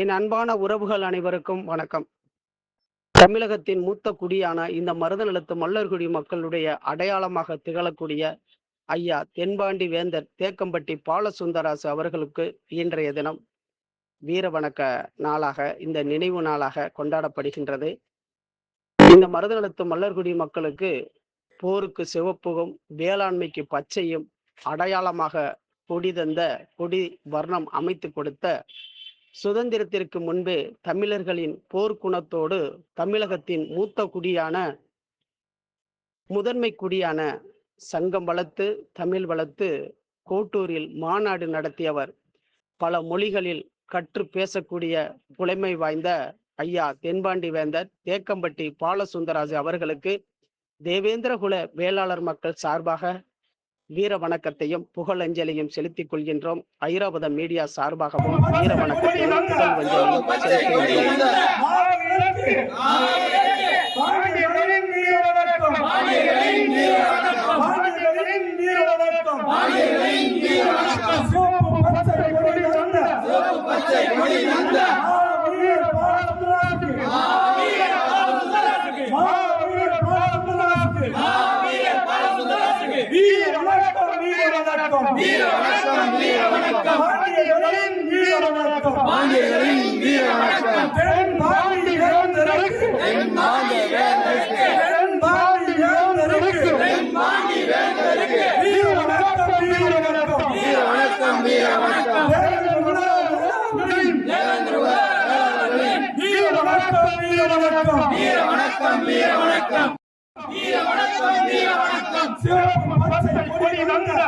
என் அன்பான உறவுகள் அனைவருக்கும் வணக்கம். தமிழகத்தின் மூத்த குடியான இந்த மருதநிலத்து மல்லர்குடி மக்களுடைய அடையாளமாக திகழக்கூடிய ஐயா தென்பாண்டி வேந்தர் தேக்கம்பட்டி பாலசுந்தராசு அவர்களுக்கு இன்றைய தினம் வீர வணக்க நாளாக இந்த நினைவு நாளாக கொண்டாடப்படுகின்றது. இந்த மருதநிலத்து மல்லர்குடி மக்களுக்கு போருக்கு சிவப்புகும் வேளாண்மைக்கு பச்சையும் அடையாளமாக கொடி தந்த கொடி வர்ணம் அமைத்து கொடுத்த சுதந்திரத்திற்கு முன்பே தமிழர்களின் போர்க்குணத்தோடு தமிழகத்தின் மூத்த குடியான முதன்மை குடியான சங்கம் வளர்த்து தமிழ் வளர்த்து கோட்டூரில் மாநாடு நடத்தியவர். பல மொழிகளில் கற்று பேசக்கூடிய புலைமை வாய்ந்த ஐயா தென்பாண்டி வேந்தர் தேக்கம்பட்டி பாலசுந்தராஜ் அவர்களுக்கு தேவேந்திரகுல வேளாளர் மக்கள் சார்பாக வீர வணக்கத்தையும் புகழஞ்சலியும் செலுத்திக் கொள்கின்றோம். ஐராவத மீடியா சார்பாகவும் வீர வணக்கத்தையும் புகழஞ்சலியும் செலுத்துகின்றோம் கொள்கின்றோம் வணக்கம் வீர வணக்கம். வீர வணக்கம் வீர வணக்கம். பாண்டியர்களின் வீர வணக்கம். பாண்டியர்களின் வீர வணக்கம். தென் பாண்டி வேந்தருக்கு. தென் பாண்டிய வேந்தருக்கு. தென் பாண்டி வேந்தருக்கு. தென் பாண்டி வேந்தருக்கு. வீர வணக்கம் வீர வணக்கம். வீர வணக்கம் வீர வணக்கம். வீர வணக்கம் வீர வணக்கம். வீர வணக்கம் வீர வணக்கம். வீர வணக்கம் வீர வணக்கம்.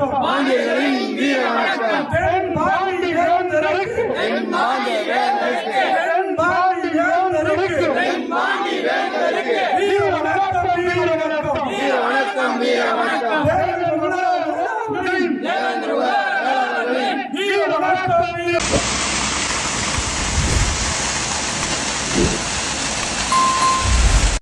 வணக்கம் பாண்டியர்களின் வீர வணக்கம் பெண் பாண்டியர்கள் நடக்கு பெண் பாண்டியர்கள் நடக்கு பெண் பாண்டியர்கள் நடக்கு பெண் பாண்டியர்கள் நடக்கு வீர வணக்கம் வீர வணக்கம் வீர வணக்கம் வீர வணக்கம் தேவேந்திர குணா தேவேந்திர குணா வீர வணக்கம் வீர